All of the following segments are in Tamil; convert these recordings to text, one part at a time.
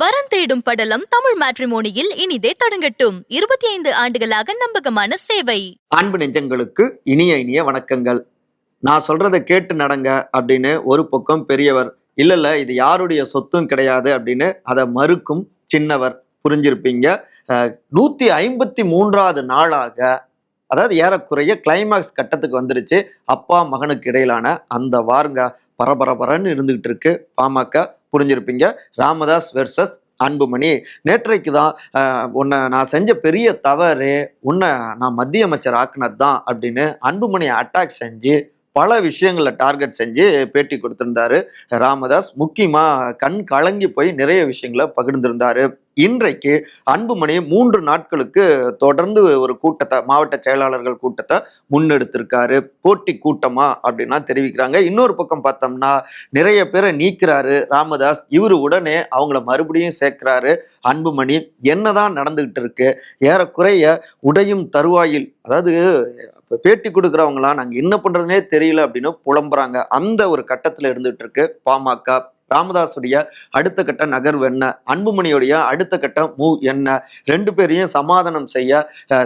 வரன் தேடும் படலம் தமிழ் மேட்ரிமோனியில் இனிதே தொடங்கட்டும். இருபத்தி ஐந்து ஆண்டுகளாக நம்பகமான சேவை. அன்பு நெஞ்சங்களுக்கு இனிய இனிய வணக்கங்கள். நான் சொல்றதை கேட்டு நடங்க அப்படின்னு ஒரு பக்கம் பெரியவர் இல்ல இல்ல இது யாருடைய சொத்தும் கிடையாது அப்படின்னு அதை மறுக்கும் சின்னவர் புரிஞ்சிருப்பீங்க. நூத்தி ஐம்பத்தி மூன்றாவது நாளாக அதாவது ஏறக்குறைய கிளைமேக்ஸ் கட்டத்துக்கு வந்துருச்சு. அப்பா மகனுக்கு இடையிலான அந்த வாருங்க பரபரபரன்னு இருந்துகிட்டு இருக்கு. பாமக புரிஞ்சிருப்பீங்க. ராமதாஸ் வெர்சஸ் அன்புமணி. நேற்றைக்கு தான் உன்னை நான் செஞ்ச பெரிய தவறு உன்னை நான் மத்திய அமைச்சர் ஆக்குனது தான் அப்படின்னு அன்புமணியை அட்டாக் செஞ்சு பல விஷயங்களை டார்கெட் செஞ்சு பேட்டி கொடுத்திருந்தாரு. ராமதாஸ் முக்கியமாக கண் கலங்கி போய் நிறைய விஷயங்களை பகிர்ந்திருந்தாரு. இன்றைக்கு அன்புமணி மூன்று நாட்களுக்கு தொடர்ந்து ஒரு கூட்டத்தை மாவட்ட செயலாளர்கள் கூட்டத்தை முன்னெடுத்திருக்காரு. போட்டி கூட்டமா அப்படின்னா தெரிவிக்கிறாங்க. இன்னொரு பக்கம் பார்த்தோம்னா நிறைய பேரை நீக்கிறாரு ராமதாஸ். இவர் உடனே அவங்கள மறுபடியும் சேர்க்கிறாரு. அன்புமணி என்னதான் நடந்துகிட்டு இருக்கு? ஏறக்குறைய உடையும் தருவாயில் அதாவது இப்போ பேட்டி கொடுக்குறவங்களாம் நாங்கள் என்ன பண்ணுறதுனே தெரியல அப்படின்னு புலம்புறாங்க. அந்த ஒரு கட்டத்தில் இருந்துகிட்டு இருக்கு பாமக. ராமதாஸுடைய அடுத்த கட்ட நகர்வு என்ன? அன்புமணியுடைய அடுத்த கட்ட மூவ் என்ன? ரெண்டு பேரையும் சமாதானம் செய்ய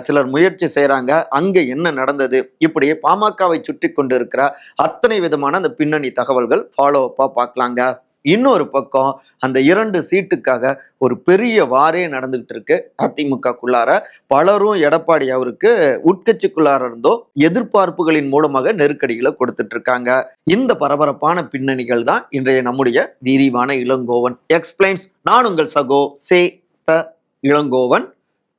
சிலர் முயற்சி செய்கிறாங்க அங்கே என்ன நடந்தது? இப்படி பாமகவை சுற்றி கொண்டு இருக்கிற அத்தனை விதமான அந்த பின்னணி தகவல்கள் ஃபாலோ அப்பாக பார்க்கலாங்க. இன்னொரு பக்கம் அந்த இரண்டு சீட்டுக்காக ஒரு பெரிய வாரே நடந்துகிட்டு இருக்கு அதிமுகக்குள்ளார பலரும் எடப்பாடி அவருக்கு உட்கட்சிக்குள்ளார இருந்தோ எதிர்பார்ப்புகளின் மூலமாக நெருக்கடிகளை கொடுத்துட்டு இருக்காங்க இந்த பரபரப்பான பின்னணிகள் தான் இன்றைய நம்முடைய விரிவான இளங்கோவன். எக்ஸ்பிளைன்ஸ் நான் உங்கள் சகோ சே த இளங்கோவன்.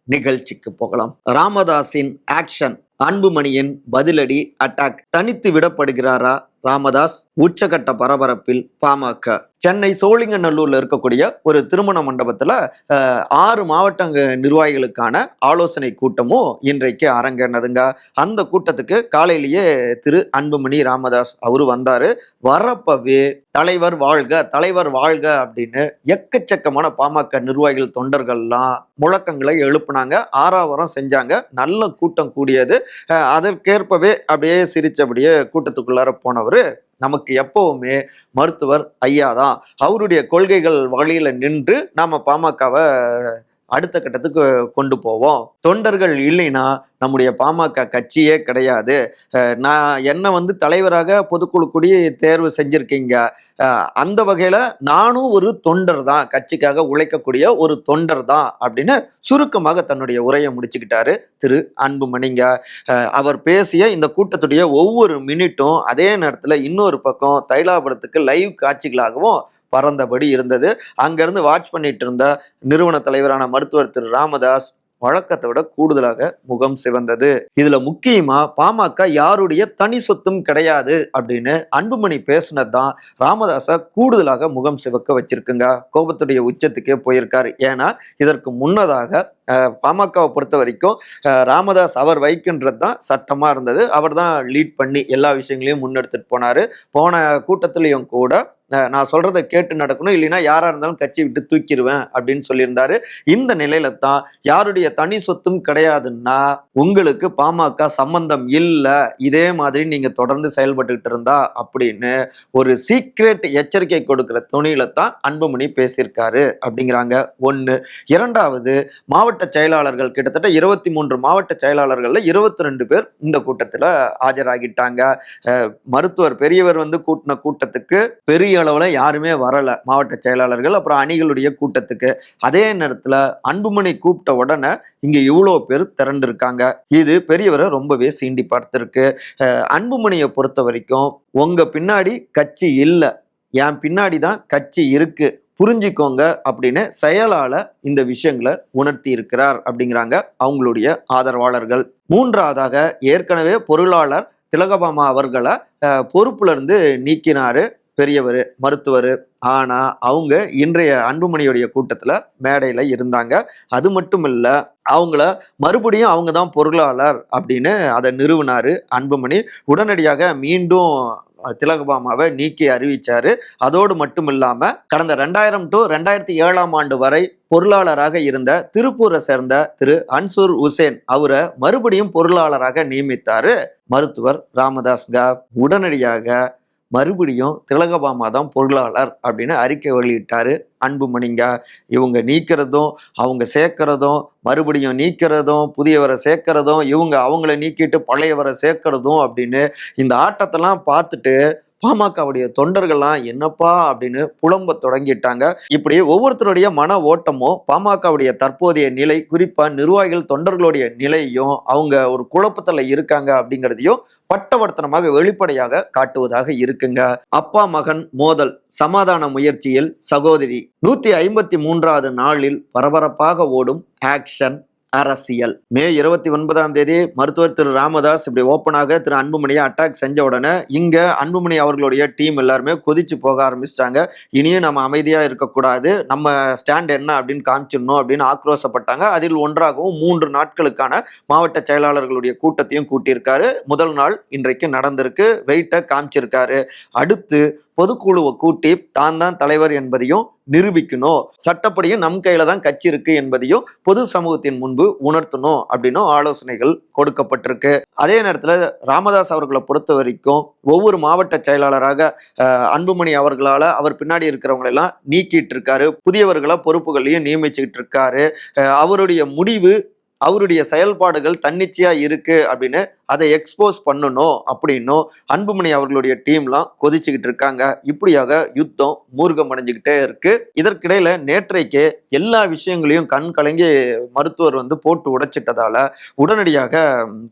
நிகழ்ச்சிக்கு போகலாம். ராமதாஸின் ஆக்ஷன் அன்புமணியின் பதிலடி அட்டாக் தனித்து விடப்படுகிறாரா ராமதாஸ்? உச்சகட்ட பரபரப்பில் பாமக. சென்னை சோழிங்கநல்லூர்ல இருக்கக்கூடிய ஒரு திருமண மண்டபத்துல ஆறு மாவட்ட நிர்வாகிகளுக்கான ஆலோசனை கூட்டமும் இன்றைக்கு அரங்கேனதுங்க அந்த கூட்டத்துக்கு காலையிலேயே திரு அன்புமணி ராமதாஸ் அவரு வந்தாரு. வரப்பவே தலைவர் வாழ்க தலைவர் வாழ்க அப்படின்னு எக்கச்சக்கமான பாமக நிர்வாகிகள் தொண்டர்கள்லாம் முழக்கங்களை எழுப்புனாங்க ஆறாவரம் செஞ்சாங்க. நல்ல கூட்டம் கூடியது. அதற்கேற்பவே அப்படியே சிரிச்சபடியே கூட்டத்துக்குள்ளார போனவர் நமக்கு எப்பவுமே மருத்துவர் ஐயா தான். அவருடைய கொள்கைகள் வழியில நின்று நாம பாமகவை அடுத்த கட்டத்துக்கு கொண்டு போவோம். தொண்டர்கள் இல்லைன்னா நம்முடைய பாமக கட்சியே கிடையாது. நான் என்னை வந்து தலைவராக பொதுக்குழு கூடி தேர்வு செஞ்சுருக்கீங்க. அந்த வகையில் நானும் ஒரு தொண்டர் தான். கட்சிக்காக உழைக்கக்கூடிய ஒரு தொண்டர் தான் அப்படின்னு சுருக்கமாக தன்னுடைய உரையை முடிச்சுக்கிட்டாரு திரு அன்புமணிங்க. அவர் பேசிய இந்த கூட்டத்துடைய ஒவ்வொரு மினிட்டும் அதே நேரத்தில் இன்னொரு பக்கம் தைலாபுரத்துக்கு லைவ் காட்சிகளாகவும் பறந்தபடி இருந்தது. அங்கேருந்து வாட்ச் பண்ணிட்டு இருந்த நிறுவன தலைவரான மருத்துவர் திரு ராமதாஸ் வழக்கத்தை விட கூடுதலாக முகம் சிவந்தது. இதுல முக்கியமா பாமக யாருடைய தனி சொத்தும் கிடையாது அப்படின்னு அன்புமணி பேசுனது தான் ராமதாஸை கூடுதலாக முகம் சிவக்க வச்சிருக்குங்க. கோபத்துடைய உச்சத்துக்கே போயிருக்காரு. ஏன்னா இதற்கு முன்னதாக பாமகவை பொறுத்த வரைக்கும் ராமதாஸ் அவர் வைக்கின்றது தான் சட்டமாக இருந்தது. அவர் தான் லீட் பண்ணி எல்லா விஷயங்களையும் முன்னெடுத்துட்டு போனார். போன கூட்டத்திலையும் கூட நான் சொல்றதை கேட்டு நடக்கணும். இல்லைன்னா யாரா இருந்தாலும் கட்சி விட்டு தூக்கிடுவேன் அப்படின்னு சொல்லியிருந்தாரு. இந்த நிலையில தான் யாருடைய தனி சொத்தும் கிடையாதுன்னா உங்களுக்கு பாமக சம்பந்தம் இல்லை. இதே மாதிரி நீங்க தொடர்ந்து செயல்பட்டுக்கிட்டு இருந்தா அப்படின்னு ஒரு சீக்ரெட் எச்சரிக்கை கொடுக்கிற துணியில தான் அன்புமணி பேசியிருக்காரு அப்படிங்கிறாங்க. ஒன்று இரண்டாவது மாவட்ட மாவட்ட செயலாளர்கள் கிட்டத்தட்ட இருபத்தி மூன்று மாவட்ட செயலாளர்களில் இருபத்தி ரெண்டு பேர் இந்த கூட்டத்தில் ஆஜராகிட்டாங்க. மருத்துவர் பெரியவர் வந்து கூட்டின கூட்டத்துக்கு பெரிய அளவில் யாருமே வரலை மாவட்ட செயலாளர்கள் அப்புறம் அணிகளுடைய கூட்டத்துக்கு. அதே நேரத்தில் அன்புமணி கூப்பிட்ட உடனே இங்கே இவ்வளோ பேர் திரண்டிருக்காங்க. இது பெரியவரை ரொம்பவே சீண்டி பார்த்துருக்கு. அன்புமணியை பொறுத்த வரைக்கும் உங்கள் பின்னாடி கட்சி இல்லை. என் பின்னாடி தான் கட்சி இருக்குது புரிஞ்சுக்கோங்க அப்படின்னு செயலால இந்த விஷயங்களை உணர்த்தி இருக்கிறார் அப்படிங்கிறாங்க அவங்களுடைய ஆதரவாளர்கள். மூன்றாவதாக ஏற்கனவே பொருளாளர் திலகபாமா அவர்களை பொறுப்புல இருந்து நீக்கினாரு பெரியவர் மருத்துவர். ஆனா அவங்க இன்றைய அன்புமணியுடைய கூட்டத்துல மேடையில இருந்தாங்க. அது மட்டும் இல்ல அவங்கள மறுபடியும் அவங்க தான் பொருளாளர் அப்படின்னு அதை நிறுவினாரு அன்புமணி. உடனடியாக மீண்டும் திலகபாமாவை நீக்கி அறிவித்தார் அதோடு மட்டும் இல்லாமல் கடந்த ரெண்டாயிரம் டு ரெண்டாயிரத்தி ஏழாம் ஆண்டு வரை பொருளாளராக இருந்த திருப்பூரை சேர்ந்த திரு அன்சூர் உசேன் அவரை மறுபடியும் பொருளாளராக நியமித்தார். மருத்துவர் ராமதாஸ் கா. உடனடியாக மறுபடியும் திலகபாமா தான் பொருளாளர் அப்படின்னு அறிக்கை வெளியிட்டார். அன்புமணிங்க இவங்க நீக்கிறதும் அவங்க சேர்க்கறதும் மறுபடியும் நீக்கிறதும் புதியவரை சேர்க்கறதும் இவங்க அவங்கள நீக்கிட்டு பழையவரை சேர்க்கறதும் அப்படின்னு இந்த ஆட்டத்தெல்லாம் பார்த்துட்டு பாமகவுடைய தொண்டர்கள்லாம் என்னப்பா அப்படின்னு புலம்ப தொடங்கிட்டாங்க. இப்படி ஒவ்வொருத்தருடைய மன ஓட்டமும் பாமகவுடைய தற்போதைய நிலை குறிப்பா நிர்வாகிகள் தொண்டர்களுடைய நிலையும் அவங்க ஒரு குழப்பத்துல இருக்காங்க அப்படிங்கிறதையும் பட்டவர்த்தனமாக வெளிப்படையாக காட்டுவதாக இருக்குங்க. அப்பா மகன் மோதல் சமாதான முயற்சியில் சகோதரி நூத்தி ஐம்பத்தி மூன்றாவது நாளில் பரபரப்பாக ஓடும் ஆக்ஷன் அரசியல். மே இருபத்தி ஒன்பதாம் தேதி மருத்துவர் திரு ராமதாஸ் இப்படி ஓப்பனாக திரு அன்புமணியை அட்டாக் செஞ்ச உடனே இங்க அன்புமணி அவர்களுடைய டீம் எல்லாருமே கொதிச்சு போக ஆரம்பிச்சிட்டாங்க. இனியும் நம்ம அமைதியா இருக்கக்கூடாது. நம்ம ஸ்டாண்ட் என்ன அப்படின்னு காமிச்சிடணும் அப்படின்னு ஆக்ரோசப்பட்டாங்க அதில் ஒன்றாகவும் மூன்று நாட்களுக்கான மாவட்ட செயலாளர்களுடைய கூட்டத்தையும் கூட்டியிருக்காரு. முதல் நாள் இன்றைக்கு நடந்திருக்கு. வெயிட்டை காமிச்சிருக்காரு. அடுத்து பொதுக்குழுவை கூட்டி தான் தான் தலைவர் என்பதையும் நிரூபிக்கணும். சட்டப்படியும் நம் கையில தான் கட்சி இருக்கு என்பதையும் பொது சமூகத்தின் முன்பு உணர்த்தணும் அப்படின்னும் ஆலோசனைகள் கொடுக்கப்பட்டிருக்கு. அதே நேரத்தில் ராமதாஸ் அவர்களை பொறுத்த வரைக்கும் ஒவ்வொரு மாவட்ட செயலாளராக அன்புமணி அவர்களால் அவர் பின்னாடி இருக்கிறவங்களெல்லாம் நீக்கிட்டு இருக்காரு. புதியவர்களை பொறுப்புகளையும் நியமிச்சுக்கிட்டு இருக்காரு. அவருடைய முடிவு அவருடைய செயல்பாடுகள் தன்னிச்சையா இருக்கு அப்படின்னு அதை எக்ஸ்போஸ் பண்ணணும் அப்படின்னும் அன்புமணி அவர்களுடைய டீம்லாம் கொதிச்சுக்கிட்டு இருக்காங்க. இப்படியாக யுத்தம் மூர்க்கம் அடைஞ்சுக்கிட்டே இருக்கு. இதற்கிடையில நேற்றைக்கு எல்லா விஷயங்களையும் கண் கலங்கி மருத்துவர் வந்து போட்டு உடைச்சிட்டதால உடனடியாக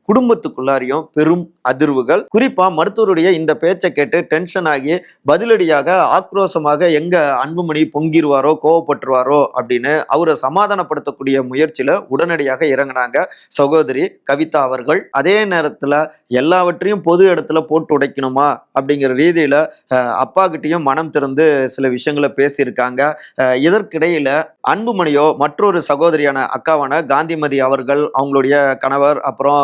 குடும்பத்துக்குள்ளாரியும் குடும்பத்துக்குள்ளாரையும் பெரும் அதிர்வுகள். குறிப்பா மருத்துவருடைய இந்த பேச்சை கேட்டு டென்ஷன் ஆகி பதிலடியாக ஆக்ரோஷமாக எங்க அன்புமணி பொங்கிடுவாரோ கோவப்பட்டுருவாரோ அப்படின்னு அவரை சமாதானப்படுத்தக்கூடிய முயற்சியில உடனடியாக இறங்கினாங்க சகோதரி கவிதா அவர்கள். அதே நேரத்தில் எல்லாவற்றையும் பொது இடத்துல போட்டு உடைக்கணுமா அப்படிங்கிற ரீதியில அஹ், அப்பா மனம் திறந்து சில விஷயங்களை பேசியிருக்காங்க. இதற்கிடையில் அன்புமணியோ மற்றொரு சகோதரியான அக்காவான காந்திமதி அவர்கள் அவங்களுடைய கணவர் அப்புறம்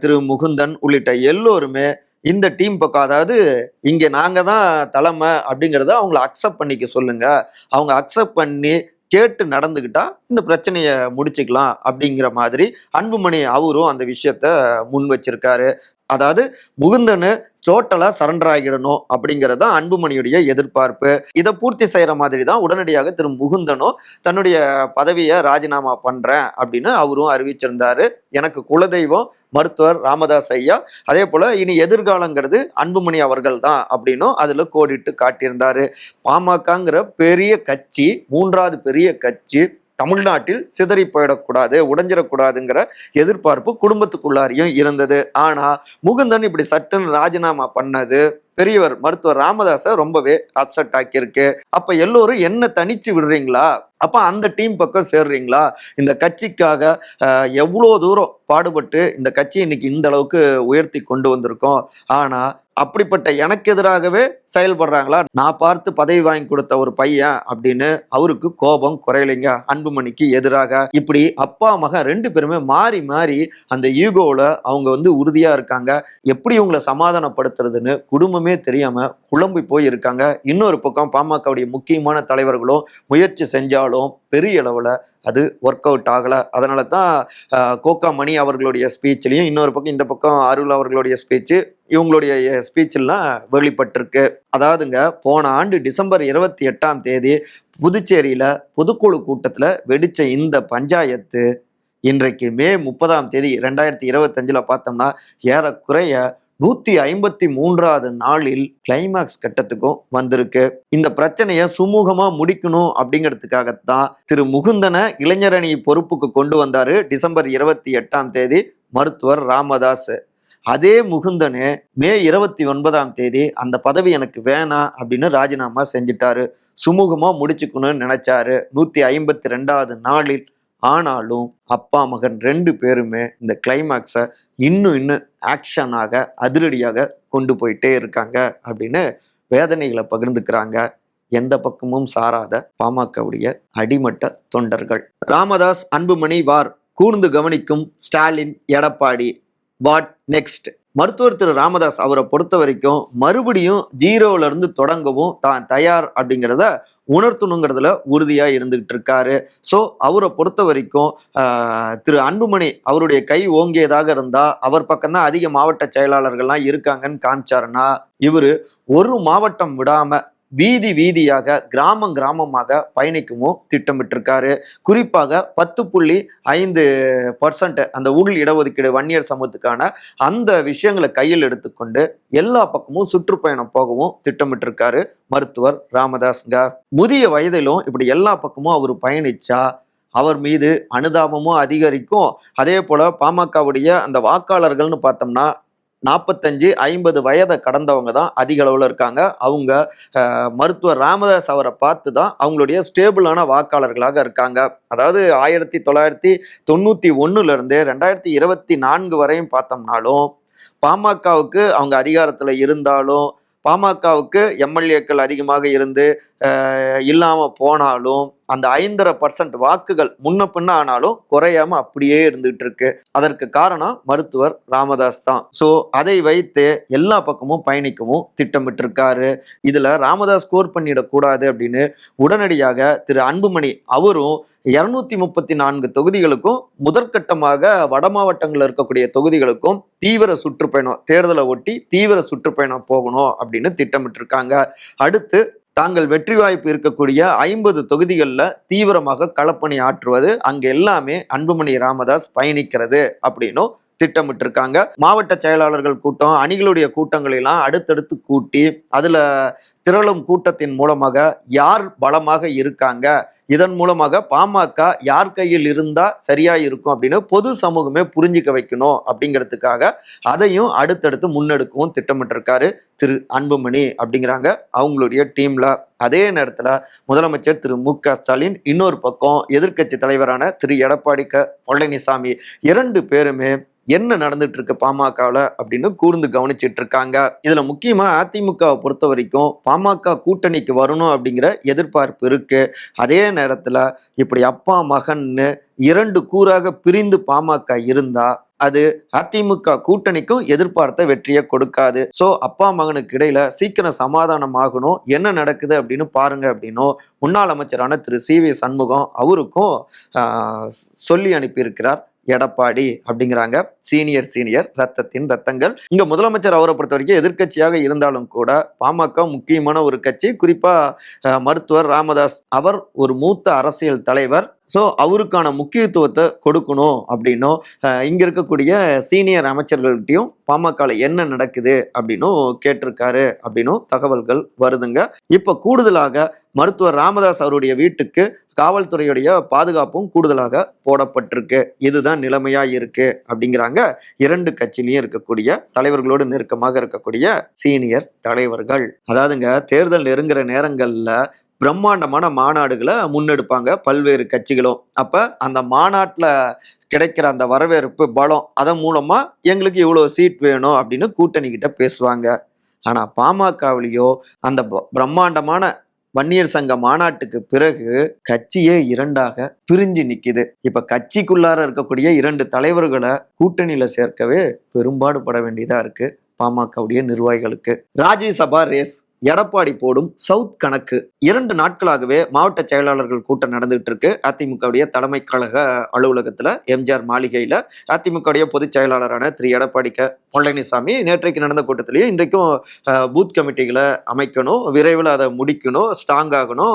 திரு முகுந்தன் உள்ளிட்ட எல்லோருமே இந்த டீம் பக்கம் அதாவது இங்கே நாங்கள் தான் தலைமை அப்படிங்கிறத அவங்கள அக்செப்ட் பண்ணிக்க சொல்லுங்க. அவங்க அக்செப்ட் பண்ணி கேட்டு நடந்துக்கிட்டா இந்த பிரச்சனையை முடிச்சுக்கலாம் அப்படிங்கிற மாதிரி அன்புமணி அவரும் அந்த விஷயத்த முன் வச்சிருக்காரு. அதாவது முகுந்தனு டோட்டலாக சரண்டர் ஆகிடணும் அப்படிங்கிறது தான் அன்புமணியுடைய எதிர்பார்ப்பு. இதை பூர்த்தி செய்கிற மாதிரி தான் உடனடியாக திரு முகுந்தனும் தன்னுடைய பதவியை ராஜினாமா பண்ணுறேன் அப்படின்னு அவரும் அறிவிச்சிருந்தாரு. எனக்கு குலதெய்வம் மருத்துவர் ராமதாஸ் ஐயா அதே போல் இனி எதிர்காலங்கிறது அன்புமணி அவர்கள் தான் அப்படின்னும் அதில் கோடிட்டு காட்டியிருந்தார். பாமகங்கிற பெரிய கட்சி மூன்றாவது பெரிய கட்சி தமிழ்நாட்டில் சிதறி போயிடக்கூடாது உடைஞ்சிடக்கூடாதுங்கிற எதிர்பார்ப்பு குடும்பத்துக்குள்ளாரையும் இருந்தது. ஆனால் முகுந்தன் இப்படி சட்டுன்னு ராஜினாமா பண்ணது பெரியவர் மருத்துவர் ராமதாஸை ரொம்பவே அப்செட் ஆக்கியிருக்கு. அப்ப எல்லோரும் என்ன தனிச்சு விடுறீங்களா? அப்ப அந்த டீம் பக்கம் சேர்றீங்களா? இந்த கட்சிக்காக எவ்வளோ தூரம் பாடுபட்டு இந்த கட்சி இன்னைக்கு இந்த அளவுக்கு உயர்த்தி கொண்டு வந்திருக்கோம்? ஆனா அப்படிப்பட்ட எனக்கு எதிராகவே செயல்படுறாங்களா? நான் பார்த்து பதவி வாங்கி கொடுத்த ஒரு பையன் அப்படின்னு அவருக்கு கோபம் குறையலைங்க. அன்புமணிக்கு எதிராக. இப்படி அப்பா மகன் ரெண்டு பேருமே மாறி மாறி அந்த ஈகோவில் அவங்க வந்து உறுதியாக இருக்காங்க. எப்படி இவங்களை சமாதானப்படுத்துறதுன்னு குடும்பமே தெரியாம குழம்பி போய் இருக்காங்க இன்னொரு பக்கம் பாமகவுடைய முக்கியமான தலைவர்களும் முயற்சி செஞ்சாலும் பெரிய அளவில் அது ஒர்க் அவுட் ஆகலை. அதனால தான் கோகா மணி அவர்களுடைய ஸ்பீச்லையும் இன்னொரு பக்கம் இந்த பக்கம் அருள் அவர்களுடைய ஸ்பீச்சு இவங்களுடைய ஸ்பீச்செல்லாம் வெளிப்பட்டிருக்கு. அதாவதுங்க போன ஆண்டு டிசம்பர் இருபத்தி எட்டாம் தேதி புதுச்சேரியில் பொதுக்குழு கூட்டத்தில் வெடித்த இந்த பஞ்சாயத்து இன்றைக்கு மே முப்பதாம் தேதி ரெண்டாயிரத்தி இருபத்தஞ்சில் பார்த்தோம்னா ஏறக்குறைய நூத்தி ஐம்பத்தி மூன்றாவது நாளில் கிளைமேக்ஸ் கட்டத்துக்கும் வந்திருக்கு. இந்த பிரச்சனையை சுமூகமா முடிக்கணும் அப்படிங்கிறதுக்காகத்தான் திரு முகுந்தனை இளைஞரணி பொறுப்புக்கு கொண்டு வந்தாரு. டிசம்பர் இருபத்தி எட்டாம் தேதி மருத்துவர் ராமதாஸ் அதே முகுந்தனு மே இருபத்தி ஒன்பதாம் தேதி அந்த பதவி எனக்கு வேணாம் அப்படின்னு ராஜினாமா செஞ்சிட்டாரு. சுமூகமா முடிச்சுக்கணும்னு நினைச்சாரு. நூத்தி ஐம்பத்தி ரெண்டாவது நாளில் ஆனாலும் அப்பா மகன் ரெண்டு பேருமே இந்த கிளைமேக்ஸை இன்னும் இன்னும் ஆக்ஷனாக அதிரடியாக கொண்டு போயிட்டே இருக்காங்க அப்படின்னு வேதனைகளை பகிர்ந்துக்கிறாங்க. எந்த பக்கமும் சாராத பாமகவுடைய அடிமட்ட தொண்டர்கள். ராமதாஸ் அன்புமணி வார் கூர்ந்து கவனிக்கும் ஸ்டாலின் எடப்பாடி. வாட் நெக்ஸ்ட் மருத்துவர் திரு ராமதாஸ் அவரை பொறுத்த வரைக்கும் மறுபடியும் ஜீரோல இருந்து தொடங்கவும் தான் தயார் அப்படிங்கிறத உணர்த்தணுங்கிறதுல உறுதியா இருந்துகிட்டு இருக்காரு. ஸோ அவரை பொறுத்த வரைக்கும் திரு அன்புமணி அவருடைய கை ஓங்கியதாக இருந்தா அவர் பக்கம்தான் அதிக மாவட்ட செயலாளர்கள்லாம் இருக்காங்கன்னு காமிச்சாருன்னா இவர் ஒரு மாவட்டம் விடாம வீதி வீதியாக கிராமம் கிராமமாக பயணிக்கவும் திட்டமிட்டிருக்காரு. குறிப்பாக பத்து புள்ளி ஐந்து பர்சன்ட் அந்த உள் இடஒதுக்கீடு வன்னியர் சமூகத்துக்கான அந்த விஷயங்களை கையில் எடுத்துக்கொண்டு எல்லா பக்கமும் சுற்றுப்பயணம் போகவும் திட்டமிட்டிருக்காரு மருத்துவர் ராமதாஸ்ங்க. முதிய வயதிலும் இப்படி எல்லா பக்கமும் அவர் பயணிச்சா அவர் மீது அனுதாபமும் அதிகரிக்கும். அதே போல பாமகவுடைய அந்த வாக்காளர்கள்னு பார்த்தோம்னா நாற்பத்தஞ்சு ஐம்பது வயதை கடந்தவங்க தான் அதிக அளவில் இருக்காங்க. அவங்க மருத்துவர் ராமதாஸ் அவரை பார்த்து தான் அவங்களுடைய ஸ்டேபிளான வாக்காளர்களாக இருக்காங்க. அதாவது ஆயிரத்தி தொள்ளாயிரத்தி தொண்ணூற்றி ஒன்றுலேருந்து ரெண்டாயிரத்தி இருபத்தி நான்கு வரையும் பார்த்தோம்னாலும் பாமகவுக்கு அவங்க அதிகாரத்தில் இருந்தாலும் பாமகவுக்கு எம்எல்ஏக்கள் அதிகமாக இருந்து இல்லாமல் போனாலும் அந்த ஐந்தரை பர்சன்ட் வாக்குகள் முன்ன பின்ன ஆனாலும் குறையாம அப்படியே இருந்துகிட்டு இருக்கு. அதற்கு காரணம் மருத்துவர் ராமதாஸ் தான். ஸோ அதை வைத்து எல்லா பக்கமும் பயணிக்கவும் திட்டமிட்டிருக்காரு. இதுல ராமதாஸ் ஸ்கோர் பண்ணிடக்கூடாது அப்படின்னு உடனடியாக திரு அன்புமணி அவரும் இருநூத்தி முப்பத்தி நான்கு தொகுதிகளுக்கும் முதற்கட்டமாக வட மாவட்டங்களில் இருக்கக்கூடிய தொகுதிகளுக்கும் தீவிர சுற்றுப்பயணம் தேர்தலை ஒட்டி தீவிர சுற்றுப்பயணம் போகணும் அப்படின்னு திட்டமிட்டிருக்காங்க. அடுத்து தாங்கள் வெற்றி வாய்ப்பு இருக்கக்கூடிய ஐம்பது தொகுதிகளில் தீவிரமாக களப்பணி ஆற்றுவது அங்கே எல்லாமே அன்புமணி ராமதாஸ் பயணிக்கிறது அப்படின்னும் திட்டமிட்டிருக்காங்க. மாவட்ட செயலாளர்கள் கூட்டம் அணிகளுடைய கூட்டங்களெல்லாம் அடுத்தடுத்து கூட்டி அதில் திரளும் கூட்டத்தின் மூலமாக யார் பலமாக இருக்காங்க இதன் மூலமாக பாமக யார் கையில் இருந்தால் சரியாக இருக்கும் அப்படின்னு பொது சமூகமே புரிஞ்சுக்க வைக்கணும் அப்படிங்கிறதுக்காக அதையும் அடுத்தடுத்து முன்னெடுக்கவும் திட்டமிட்டிருக்காரு திரு அன்புமணி அப்படிங்கிறாங்க. அவங்களுடைய டீமில் அதே நேரத்தில் முதலமைச்சர் திரு மு க ஸ்டாலின் இன்னொரு பக்கம் எதிர்க்கட்சி தலைவரான திரு எடப்பாடி க பழனிசாமி இரண்டு பேருமே என்ன நடந்துட்டு இருக்கு பாமகவில் அப்படின்னு கூர்ந்து கவனிச்சிட்டு இருக்காங்க இதுல முக்கியமா அதிமுகவை பொறுத்த வரைக்கும் பாமக கூட்டணிக்கு வரணும் அப்படிங்கிற எதிர்பார்ப்பு இருக்கு. அதே நேரத்துல இப்படி அப்பா மகன்னு இரண்டு கூறாக பிரிந்து பாமக இருந்தா அது அதிமுக கூட்டணிக்கும் எதிர்பார்த்த வெற்றியை கொடுக்காது. ஸோ அப்பா மகனுக்கு இடையில சீக்கிரம் சமாதானம் ஆகணும். என்ன நடக்குது அப்படின்னு பாருங்க அப்படின்னும் முன்னாள் அமைச்சரான திரு சி வி சண்முகம் அவருக்கும் சொல்லி அனுப்பியிருக்கிறார். எடப்பாடி அப்படிங்கிறாங்க. சீனியர் சீனியர் ரத்தத்தின் ரத்தங்கள். இங்க முதலமைச்சர் அவரை பொறுத்த வரைக்கும் எதிர்க்கட்சியாக இருந்தாலும் கூட பாமக முக்கியமான ஒரு கட்சி. குறிப்பா மருத்துவர் ராமதாஸ் அவர் ஒரு மூத்த அரசியல் தலைவர். ஸோ அவருக்கான முக்கியத்துவத்தை கொடுக்கணும் அப்படின்னும் இங்கே இங்க இருக்கக்கூடிய சீனியர் அமைச்சர்கள்ட்டையும் பாமகவில் என்ன நடக்குது அப்படின்னும் கேட்டிருக்காரு அப்படின்னும் தகவல்கள் வருதுங்க. இப்போ கூடுதலாக மருத்துவர் ராமதாஸ் அவருடைய வீட்டுக்கு காவல்துறையுடைய பாதுகாப்பும் கூடுதலாக போடப்பட்டிருக்கு. இதுதான் நிலைமையா இருக்கு அப்படிங்கிறாங்க இரண்டு கட்சியிலையும் இருக்கக்கூடிய தலைவர்களோடு நெருக்கமாக இருக்கக்கூடிய சீனியர் தலைவர்கள். அதாவதுங்க தேர்தல் நெருங்குற நேரங்கள்ல பிரம்மாண்டமான மாநாடுகளை முன்னெடுப்பாங்க பல்வேறு கட்சிகளும். அப்ப அந்த மாநாட்டில் கிடைக்கிற அந்த வரவேற்பு பலம் அதன் மூலமா எங்களுக்கு இவ்வளோ சீட் வேணும் அப்படின்னு கூட்டணி கிட்ட பேசுவாங்க. ஆனா பாமகவிலேயோ அந்த பிரம்மாண்டமான வன்னியர் சங்க மாநாட்டுக்கு பிறகு கட்சியே இரண்டாக பிரிஞ்சு நிக்குது. இப்ப கட்சிக்குள்ளார இருக்கக்கூடிய இரண்டு தலைவர்களை கூட்டணியில சேர்க்கவே பெரும்பாடுபட வேண்டியதா இருக்கு. பாமகவுடைய நிர்வாகிகளுக்கு. ராஜ்யசபா ரேஸ். எடப்பாடி போடும் சவுத் கணக்கு. இரண்டு நாட்களாகவே மாவட்ட செயலாளர்கள் கூட்டம் நடந்துகிட்டு இருக்கு அதிமுகவுடைய தலைமை கழக அலுவலகத்துல எம்ஜிஆர் மாளிகையில அதிமுகவுடைய பொதுச் செயலாளரான திரு. எடப்பாடி க. பழனிசாமி நேற்றைக்கு நடந்த கூட்டத்திலேயே இன்றைக்கும் பூத் கமிட்டிகளை அமைக்கணும் விரைவில் அதை முடிக்கணும் ஸ்ட்ராங் ஆகணும்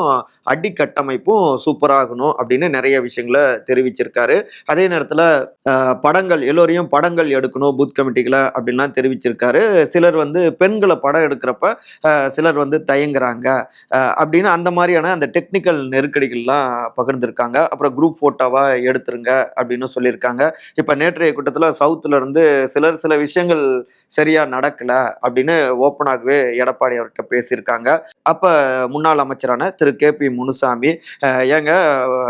அடிக்கட்டமைப்பும் சூப்பராகணும் அப்படின்னு நிறைய விஷயங்களை தெரிவிச்சிருக்காரு. அதே நேரத்தில் படங்கள் எல்லோரையும் படங்கள் எடுக்கணும் பூத் கமிட்டிகளை அப்படின்லாம் தெரிவிச்சிருக்காரு. சிலர் வந்து பெண்களை படம் எடுக்கிறப்ப சிலர் வந்து தயங்குறாங்க. அப்படின்னு அந்த மாதிரியான அந்த டெக்னிக்கல் நெருக்கடிகள்லாம் பகிர்ந்திருக்காங்க. அப்புறம் குரூப் ஃபோட்டோவா எடுத்துருங்க அப்படின்னு சொல்லியிருக்காங்க. இப்போ நேற்றைய கூட்டத்தில் சவுத்துல இருந்து சிலர் சில விஷயங்கள் சரியா நடக்கல அப்படின்னு ஓப்பனாகவே எடப்பாடி அவர்கிட்ட பேசியிருக்காங்க. அப்ப முன்னாள் அமைச்சரான திரு. கே. பி. முனுசாமி ஏங்க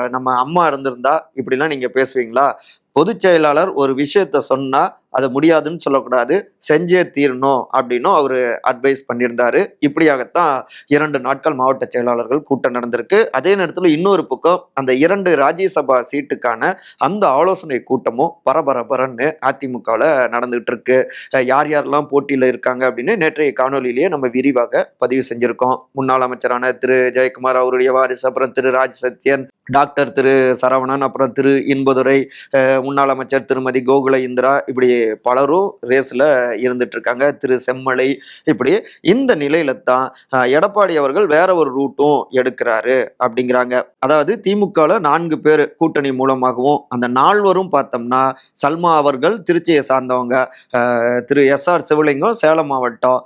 நம்ம அம்மா இருந்திருந்தா இப்படிலாம் நீங்க பேசுவீங்களா? பொதுச் செயலாளர் ஒரு விஷயத்த சொன்னா அதை முடியாதுன்னு சொல்லக்கூடாது. செஞ்சே தீரணும் அப்படின்னும் அவர் அட்வைஸ் பண்ணியிருந்தாரு. இப்படியாகத்தான் இரண்டு நாட்கள் மாவட்ட செயலாளர்கள் கூட்டம் நடந்திருக்கு. அதே நேரத்தில் இன்னொரு பக்கம் அந்த இரண்டு ராஜ்யசபா சீட்டுக்கான அந்த ஆலோசனை கூட்டமும் பரபரபரன்னு அதிமுகவில் நடந்துகிட்டு இருக்கு யார் யாரெல்லாம் போட்டியில் இருக்காங்க அப்படின்னு நேற்றைய காணொலியிலேயே நம்ம விரிவாக பதிவு செஞ்சிருக்கோம். முன்னாள் அமைச்சரான திரு ஜெயக்குமார் அவருடைய வாரிசு அப்புறம் திரு ராஜ் சத்யன் டாக்டர் திரு சரவணன் அப்புறம் திரு இன்பதுரை முன்னாள் அமைச்சர் திருமதி கோகுல இந்திரா இப்படி பலரும் ரேஸில் இருந்துட்டுருக்காங்க திரு செம்மலை இப்படி இந்த நிலையில தான் எடப்பாடி அவர்கள் வேற ஒரு ரூட்டும் எடுக்கிறாரு அப்படிங்கிறாங்க. அதாவது திமுகவில் நான்கு பேர் கூட்டணி மூலமாகவும் அந்த நால்வரும் பார்த்தோம்னா சல்மா அவர்கள் திருச்சியை சார்ந்தவங்க திரு எஸ் ஆர் சிவலிங்கம் சேலம் மாவட்டம்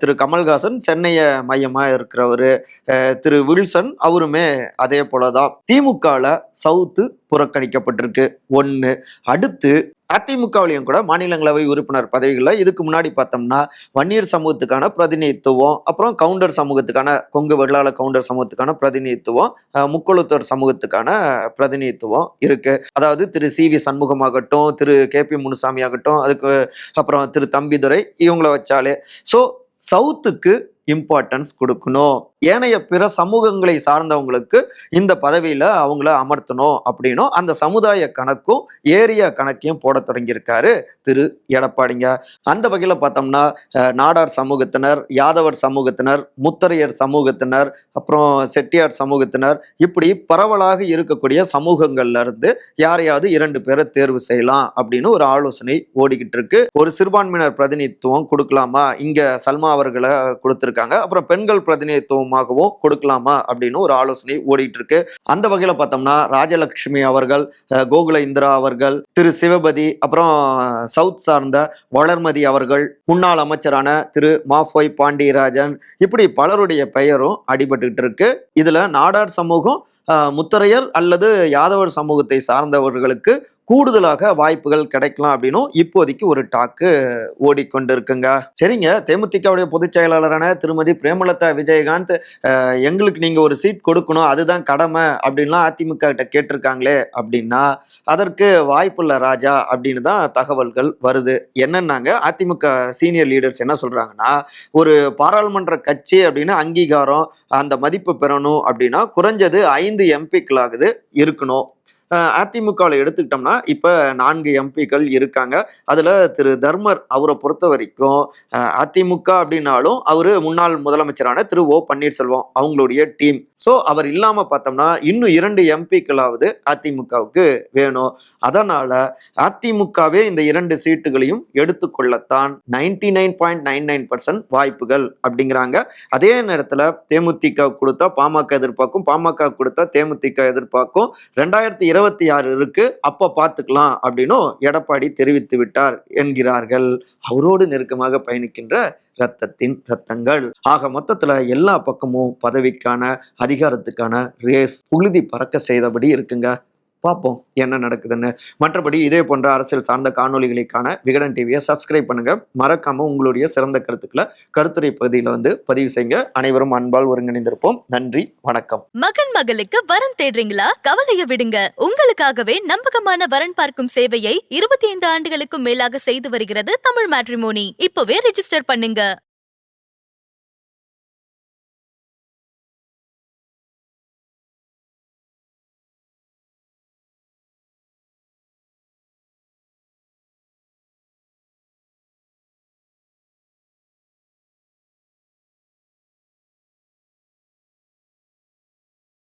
திரு கமல்ஹாசன் சென்னையை மையமாக இருக்கிறவர் திரு வில்சன் அவருமே அதே போல தான் திமுகவில் சவுத்து புறக்கணிக்கப்பட்டிருக்கு. ஒன்று அடுத்து அதிமுகவிலையும் கூட மாநிலங்களவை உறுப்பினர் பதவிகளில் இதுக்கு முன்னாடி பார்த்தோம்னா வன்னியர் சமூகத்துக்கான பிரதிநிதித்துவம் அப்புறம் கவுண்டர் சமூகத்துக்கான கொங்கு வெள்ளாள கவுண்டர் சமூகத்துக்கான பிரதிநிதித்துவம் அஹ், சமூகத்துக்கான பிரதிநிதித்துவம் இருக்கு. அதாவது திரு சி வி சண்முகமாகட்டும் திரு கே பி முனுசாமி ஆகட்டும் அதுக்கு அப்புறம் திரு தம்பிதுரை இவங்கள வச்சாலே. ஸோ சவுத்துக்கு இம்பார்ட்டன்ஸ் கொடுக்கணும். ஏனைய பிற சமூகங்களை சார்ந்தவங்களுக்கு இந்த பதவியில் அவங்கள அமர்த்தணும் அப்படின்னும் அந்த சமுதாய கணக்கும் ஏரியா கணக்கையும் போட தொடங்கியிருக்காரு திரு. எடப்பாடிங்க. அந்த வகையில் பார்த்தோம்னா நாடார் சமூகத்தினர் யாதவர் சமூகத்தினர் முத்தரையர் சமூகத்தினர் அப்புறம் செட்டியார் சமூகத்தினர் இப்படி பரவலாக இருக்கக்கூடிய சமூகங்கள்லேருந்து யாரையாவது இரண்டு பேரை தேர்வு செய்யலாம் அப்படின்னு ஒரு ஆலோசனை ஓடிக்கிட்டு இருக்கு. ஒரு சிறுபான்மையினர் பிரதிநிதித்துவம் கொடுக்கலாமா? இங்கே சல்மா அவர்களை இருக்காங்க. அப்புறம் பெண்கள் பிரதிநிதித்துவமாகவும் கொடுக்கலாமா அப்படின்னு ஒரு ஆலோசனை ஓடிட்டு இருக்கு அந்த வகையில பார்த்தோம்னா ராஜலட்சுமி அவர்கள் கோகுல இந்திரா அவர்கள் திரு சிவபதி அப்புறம் சவுத் சார்ந்த வளர்மதி அவர்கள் முன்னாள் அமைச்சரான திரு மாஃபோய் பாண்டியராஜன் இப்படி பலருடைய பெயரும் அடிபட்டுக்கிட்டு இருக்கு இதுல நாடார் சமூகம் முத்தரையர் அல்லது யாதவர் சமூகத்தை சார்ந்தவர்களுக்கு கூடுதலாக வாய்ப்புகள் கிடைக்கலாம் அப்படின்னும் இப்போதைக்கு ஒரு டாக்கு ஓடிக்கொண்டிருக்குங்க. சரிங்க. தேமுதிகவுடைய பொதுச் செயலாளரான திருமதி பிரேமலதா விஜயகாந்த் எங்களுக்கு நீங்க ஒரு சீட் கொடுக்கணும் அதுதான் கடமை அப்படின்லாம் அதிமுக கிட்ட கேட்டிருக்காங்களே அப்படின்னா அதற்கு வாய்ப்புள்ள ராஜா அப்படின்னு தான் தகவல்கள் வருது. என்னன்னாங்க அதிமுக சீனியர் லீடர்ஸ் என்ன சொல்றாங்கன்னா ஒரு பாராளுமன்ற கட்சி அப்படின்னு அங்கீகாரம் அந்த மதிப்பு பெறணும் அப்படின்னா குறைஞ்சது ஐந்து எம்பிக்களாகுது இருக்கணும். அதிமுகவில் எடுத்துக்கிட்டோம்னா இப்போ நான்கு எம்பிக்கள் இருக்காங்க. அதில் திரு தர்மர் அவரை பொறுத்த வரைக்கும் அதிமுக அப்படின்னாலும் அவர் முன்னாள் முதலமைச்சரான திரு ஓ பன்னீர்செல்வம் அவங்களுடைய டீம். ஸோ அவர் இல்லாமல் பார்த்தோம்னா இன்னும் இரண்டு எம்பிக்களாவது அதிமுகவுக்கு வேணும். அதனால் அதிமுகவே இந்த இரண்டு சீட்டுகளையும் எடுத்துக்கொள்ளத்தான் ninety nine point nine nine percent வாய்ப்புகள் அப்படிங்கிறாங்க. அதே நேரத்தில் தேமுதிக கொடுத்தா பாமக எதிர்பார்க்கும் பாமக கொடுத்தா தேமுதிக எதிர்பார்க்கும். ரெண்டாயிரத்தி இருபத்தி ஆறு இருக்கு அப்போ பார்த்துக்கலாம் அப்படின்னும் எடப்பாடி தெரிவித்து விட்டார் என்கிறார்கள். அவரோடு நெருக்கமாக பயணிக்கின்ற ரத்தத்தின் ரத்தங்கள் ஆக மொத்தத்துல எல்லா பக்கமும் பதவிக்கான அதிகாரத்துக்கான ரேஸ் புழுதி பறக்க செய்தபடி இருக்குங்க. பார்ப்போம் என்ன நடக்குதுன்னு. மற்றபடி இதே போன்ற அரசியல் சார்ந்த காணொளிகளுக்கான விகடன் டிவியை சப்ஸ்கிரைப் பண்ணுங்க. மறக்காம உங்களுடைய சிறந்த கருத்துக்களை கருத்துரை பகுதியில் வந்து பதிவு செய்யுங்க. அனைவரும் அன்பால் ஒருங்கிணைந்திருப்போம். நன்றி வணக்கம். மகன் மகளுக்கு வரன் தேடுறீங்களா? கவலையை விடுங்க. உங்களுக்காகவே நம்பகமான வரன் பார்க்கும் சேவையை இருபத்தி ஐந்து ஆண்டுகளுக்கும் மேலாக செய்து வருகிறது தமிழ் மேட்ரிமோனி. இப்பவே ரெஜிஸ்டர் பண்ணுங்க.